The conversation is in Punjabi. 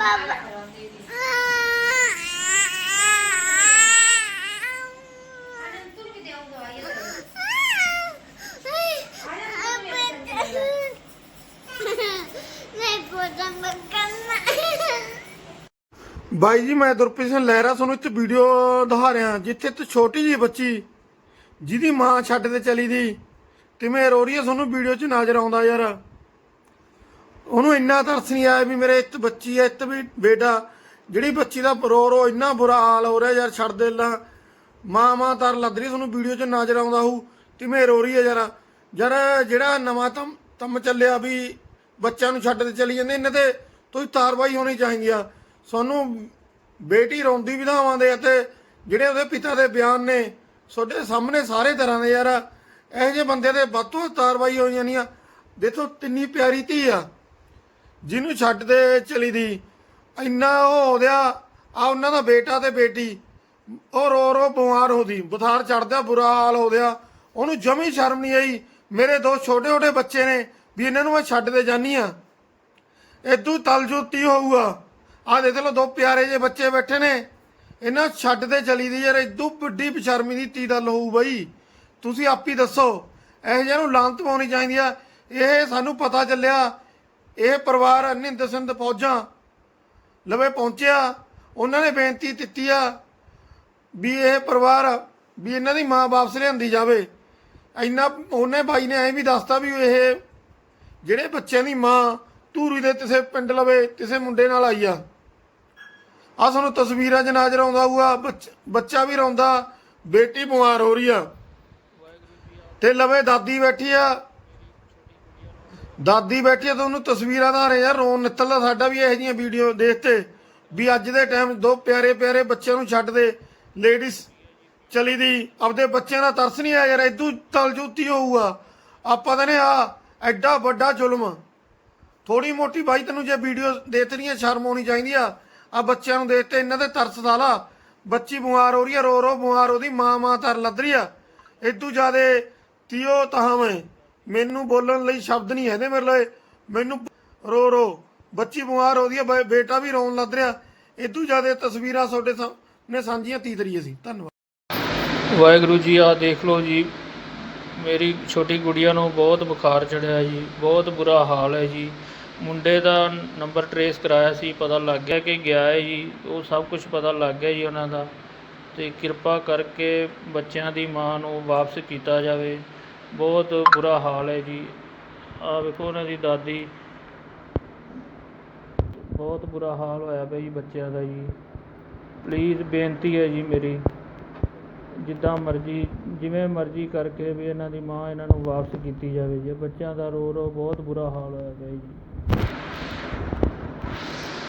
ਬਾਬਾ ਬਾਈ ਜੀ, ਮੈਂ ਦੁਰਪ੍ਰੀਤ ਸਿੰਘ ਲਹਿਰਾ ਤੁਹਾਨੂੰ ਇੱਕ ਵੀਡੀਓ ਦਿਖਾ ਰਿਹਾ ਜਿੱਥੇ ਤੇ ਛੋਟੀ ਜੀ ਬੱਚੀ ਜਿਹਦੀ ਮਾਂ ਛੱਡ ਤੇ ਚਲੀ ਦੀ ਕਿਵੇਂ ਰੋ ਰਹੀ ਹੈ ਤੁਹਾਨੂੰ ਵੀਡੀਓ 'ਚ ਨਜ਼ਰ ਆਉਂਦਾ ਯਾਰ। ਉਹਨੂੰ ਇੰਨਾ ਤਰਸ ਨਹੀਂ ਆਇਆ ਵੀ ਮੇਰੇ ਇੱਕ ਬੱਚੀ ਹੈ ਇੱਕ ਵੀ ਬੇਟਾ। ਜਿਹੜੀ ਬੱਚੀ ਦਾ ਰੋ ਰੋ ਇੰਨਾ ਬੁਰਾ ਹਾਲ ਹੋ ਰਿਹਾ ਯਾਰ, ਛੱਡ ਦੇ ਲਾ। ਮਾਂ ਮਾਂ ਤਰ ਲੱਦ ਰਹੀ, ਤੁਹਾਨੂੰ ਵੀਡੀਓ 'ਚ ਨਜ਼ਰ ਆਉਂਦਾ ਹੋਊ ਕਿਵੇਂ ਰੋ ਰਹੀ ਹੈ ਯਾਰ। ਯਾਰ, ਜਿਹੜਾ ਨਵਾਂ ਤਮ ਤਮ ਚੱਲਿਆ ਵੀ ਬੱਚਿਆਂ ਨੂੰ ਛੱਡ ਤੇ ਚਲੀ ਜਾਂਦੇ, ਇਹਨਾਂ ਤੇ ਤੁਸੀਂ ਤਾਰਵਾਈ ਹੋਣੀ ਚਾਹੀਦੀ ਆ। ਸਾਨੂੰ ਬੇਟੀ ਰੋਂਦੀ ਵਿਧਾਵਾਂ ਦੇ ਅਤੇ ਜਿਹੜੇ ਉਹਦੇ ਪਿਤਾ ਦੇ ਬਿਆਨ ਨੇ, ਤੁਹਾਡੇ ਸਾਹਮਣੇ ਸਾਰੇ ਤਰ੍ਹਾਂ ਦੇ ਯਾਰ। ਇਹੋ ਜਿਹੇ ਬੰਦੇ ਦੇ ਵੱਧ ਤੋਂ ਤਾਰਵਾਈ ਹੋਈ ਜਾਣੀ ਆ। ਦੇਖੋ, ਕਿੰਨੀ ਪਿਆਰੀ ਧੀ ਆ। ਜਿਹਨੂੰ ਛੱਡ ਦੇ ਚਲੀ ਦੀ। ਇੰਨਾ ਉਹ ਹੋ ਗਿਆ ਆ ਉਹਨਾਂ ਦਾ ਬੇਟਾ ਤੇ ਬੇਟੀ। ਉਹ ਰੋ ਰੋ ਬਿਮਾਰ ਹੋ ਦੀ। ਬੁਖਾਰ ਚੜਦਾ ਬੁਰਾ ਹਾਲ ਹੋ ਗਿਆ। ਉਹਨੂੰ ਜਮੀ ਸ਼ਰਮ ਨਹੀਂ ਆਈ। ਮੇਰੇ ਦੋ ਛੋਟੇ ਛੋਟੇ ਬੱਚੇ ਨੇ, ਵੀ ਇਹਨਾਂ ਨੂੰ ਮੈਂ ਛੱਡ ਦੇ ਜਾਨੀ ਆ ਇਦੋਂ ਤਲਜੋਤੀ ਹੋਊਗਾ। ਆ ਦੇਖ ਲਓ, ਦੋ ਪਿਆਰੇ ਜੇ ਬੱਚੇ ਬੈਠੇ ਨੇ। ਇਹਨਾਂ ਛੱਡ ਦੇ ਚਲੀ ਦੀ ਯਾਰ। ਇਦੋਂ ਵੱਡੀ ਬਸ਼ਰਮੀ ਦੀ ਤੀ ਦਲ ਹੋਊ ਬਈ। ਤੁਸੀਂ ਆਪ ਹੀ ਦੱਸੋ, ਇਹੋ ਜਿਹਾ ਨੂੰ ਲਾਂਤ ਪਾਉਣੀ ਚਾਹੀਦੀ ਆ। ਇਹ ਸਾਨੂੰ ਪਤਾ ਚੱਲਿਆ ਇਹ ਪਰਿਵਾਰ ਨਿੰਦ ਸਿੰਧ ਫੌਜਾਂ ਲਵੇ ਪਹੁੰਚਿਆ, ਉਹਨਾਂ ਨੇ ਬੇਨਤੀ ਦਿੱਤੀ ਆ ਵੀ ਇਹ ਪਰਿਵਾਰ, ਵੀ ਇਹਨਾਂ ਦੀ ਮਾਂ ਵਾਪਸ ਲਿਆਂਦੀ ਜਾਵੇ। ਇੰਨਾ ਉਹਨੇ ਬਾਈ ਨੇ ਐਂ ਵੀ ਦੱਸਤਾ ਵੀ ਇਹ ਜਿਹੜੇ ਬੱਚਿਆਂ ਦੀ ਮਾਂ ਧੂਰੀ ਦੇ ਕਿਸੇ ਪਿੰਡ ਲਵੇ, ਕਿਸੇ ਮੁੰਡੇ ਨਾਲ ਆਈ ਆ। ਆ ਤੁਹਾਨੂੰ ਤਸਵੀਰਾਂ 'ਚ ਨਜ਼ਰ ਆਉਂਦਾ ਹੋਊਗਾ, ਬੱਚ- ਬੱਚਾ ਵੀ ਰੋਂਦਾ, ਬੇਟੀ ਬਿਮਾਰ ਹੋ ਰਹੀ ਆ। ਤੇ ਲਵੇ ਦਾਦੀ ਬੈਠੀ ਆ ਦਾਦੀ ਬੈਠੀ ਆ ਤੁਹਾਨੂੰ ਤਸਵੀਰਾਂ ਦਾ ਰਹੇ ਯਾਰ ਰੋਣ ਨਿੱਤਲਦਾ ਸਾਡਾ ਵੀ ਇਹੋ ਜਿਹੀਆਂ ਵੀਡੀਓ ਦੇਖ ਤੇ ਵੀ ਅੱਜ ਦੇ ਟਾਈਮ ਦੋ ਪਿਆਰੇ ਪਿਆਰੇ ਬੱਚਿਆਂ ਨੂੰ ਛੱਡ ਦੇ। ਲੇਡੀਜ਼ ਚਲੀ ਦੀ। ਆਪਦੇ ਬੱਚਿਆਂ ਦਾ ਤਰਸ ਨਹੀਂ ਆਇਆ ਯਾਰ ਇਦੋਂ ਤਲਜੂਤੀ ਹੋਊਗਾ। ਆਪਾਂ ਤਾਂ ਨੇ ਆ ਐਡਾ ਵੱਡਾ ਜ਼ੁਲਮ। ਥੋੜੀ ਮੋਟੀ ਬਾਈ ਤੈਨੂੰ ਜੇ ਵੀਡੀਓ ਦੇਤਰੀਆਂ ਸ਼ਰਮ ਆਉਣੀ ਚਾਹੀਦੀ ਆ। ਆ ਬੱਚਿਆਂ ਨੂੰ ਦੇ ਤੇ ਇਹਨਾਂ ਦੇ ਤਰਸ ਲਾ ਬੱਚੀ ਬਿਮਾਰ ਹੋ ਰਹੀ ਆ, ਰੋ ਰੋ ਬਿਮਾਰ, ਉਹਦੀ ਮਾਂ ਮਾਂ ਤਰ ਲੱਦ ਰਹੀ ਆ। ਇਦੋਂ ਜ਼ਿਆਦੇ ਤੀਓ ਤਹਾਵੇਂ ਮੈਨੂੰ ਬੋਲਣ ਲਈ ਸ਼ਬਦ ਨਹੀਂ ਹੈਦੇ ਮੇਰੇ ਲਈ। ਮੈਨੂੰ ਰੋ ਰੋ। ਬੱਚੀ ਬਿਮਾਰ ਹੋ ਰਹੀ ਆ ਬੇਟਾ ਵੀ ਰੋਣ ਲੱਗ ਰਿਹਾ। ਇਦੋਂ ਜ਼ਿਆਦੇ ਤਸਵੀਰਾਂ ਤੁਹਾਡੇ ਸਾਹਮਣੇ ਸਾਂਝੀਆਂ ਤੀਤਰੀਏ ਸੀ ਧੰਨਵਾਦ। ਵਾਹਿਗੁਰੂ ਜੀ, ਆਹ ਦੇਖ ਲਓ ਜੀ। ਮੇਰੀ ਛੋਟੀ ਗੁੜੀਆ ਨੂੰ ਬਹੁਤ ਬੁਖਾਰ ਚੜਿਆ ਜੀ। ਬਹੁਤ ਬੁਰਾ ਹਾਲ ਹੈ ਜੀ। ਮੁੰਡੇ ਦਾ ਨੰਬਰ ਟਰੇਸ ਕਰਾਇਆ ਸੀ, ਪਤਾ ਲੱਗ ਗਿਆ ਕਿ ਗਿਆ ਹੈ ਜੀ। ਉਹ ਸਭ ਕੁਝ ਪਤਾ ਲੱਗ ਗਿਆ ਜੀ ਉਹਨਾਂ ਦਾ। ਤੇ ਕਿਰਪਾ ਕਰਕੇ ਬੱਚਿਆਂ ਦੀ ਮਾਂ ਨੂੰ ਵਾਪਸ ਕੀਤਾ ਜਾਵੇ। ਬਹੁਤ ਬੁਰਾ ਹਾਲ ਹੈ ਜੀ। ਆ ਵੇਖੋ ਉਹਨਾਂ ਦੀ ਦਾਦੀ। ਬਹੁਤ ਬੁਰਾ ਹਾਲ ਹੋਇਆ ਪਿਆ ਜੀ ਬੱਚਿਆਂ ਦਾ ਜੀ। ਪਲੀਜ਼ ਬੇਨਤੀ ਹੈ ਜੀ ਮੇਰੀ, ਜਿੱਦਾਂ ਮਰਜ਼ੀ, ਜਿਵੇਂ ਮਰਜ਼ੀ ਕਰਕੇ ਵੀ ਇਹਨਾਂ ਦੀ ਮਾਂ ਇਹਨਾਂ ਨੂੰ ਵਾਪਸ ਕੀਤੀ ਜਾਵੇ ਜੀ। ਬੱਚਿਆਂ ਦਾ ਰੋ ਰੋ ਬਹੁਤ ਬੁਰਾ ਹਾਲ ਹੋਇਆ ਪਿਆ ਜੀ।